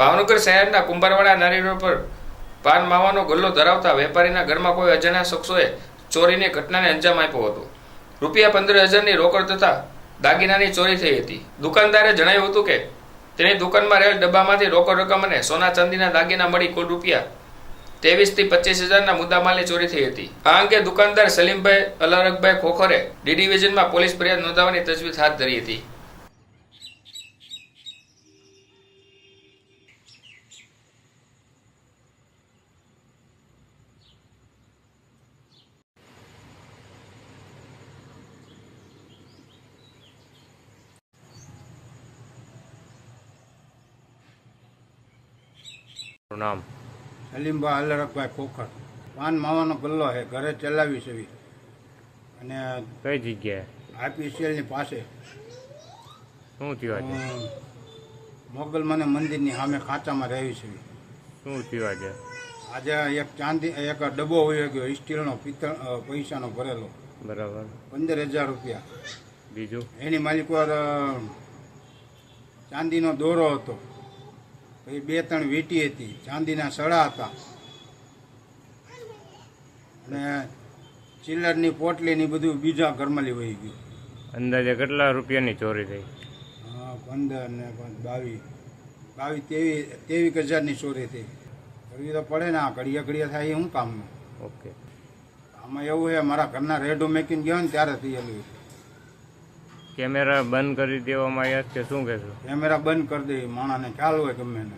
ભાવનગર શહેરના કુંભારવાડા નારી રોડ પર પાન માવાનો ગલ્લો ધરાવતા વેપારીના ઘરમાં કોઈ અજાણ્યા શખ્સોએ ચોરીની ઘટનાને અંજામ આપ્યો હતો. રૂપિયા પંદર હજારની રોકડ તથા દાગીનાની ચોરી થઈ હતી. દુકાનદારે જણાવ્યું હતું કે, તેની દુકાનમાં રહેલ ડબ્બામાંથી રોકડ રકમ અને સોના ચાંદીના દાગીના મળી કુલ રૂપિયા ત્રેવીસથી પચીસ હજારના મુદ્દામાલની ચોરી થઈ હતી. આ અંગે દુકાનદાર સલીમભાઈ અલારકભાઈ ખોખરે ડી ડિવિઝનમાં પોલીસ ફરિયાદ નોંધાવવાની તજવીજ હાથ ધરી હતી. નામ? સલીમભાઈ અલરકભાઈ ખોખર પાન માવાનો ગલ્લો છે ઘરે ચલાવી છે અને કઈ જગ્યાએ? આઈપીસીએલની પાસે. શું થયું આજે? મોગલ મને મંદિરની સામે ખાંચામાં રહેવી છે. શું થયું આજે? આજે એક ચાંદી એક ડબ્બો હોય ગયો સ્ટીલનો પિત્તળ પૈસાનો ભરેલો. બરાબર. પંદર હજાર રૂપિયા. બીજું? એની માલિક ચાંદીનો દોરો હતો. પછી બે ત્રણ વીંટી હતી. ચાંદીના સડા હતા. અને ચિલ્લરની પોટલી ને બધું બીજા ઘરમાં વહી ગયું. અંદાજે કેટલા રૂપિયાની ચોરી થઈ? હા, પંદર ને બાવીસ. બાવીસ તેવી તેવીસ હજારની ચોરી થઈ. કરવી તો પડે ને આ ઘડિયા ઘડિયા થાય એ શું કામનું ઓકે. આમાં એવું છે મારા ઘરના રેડો મેકીને ગયો ને ત્યારે થયેલું કેમેરા બંધ કરી દેવામાં આવ્યા કે શું કહેશો? કેમેરા બંધ કરી દે, માણસને ખ્યાલ હોય ગમે એને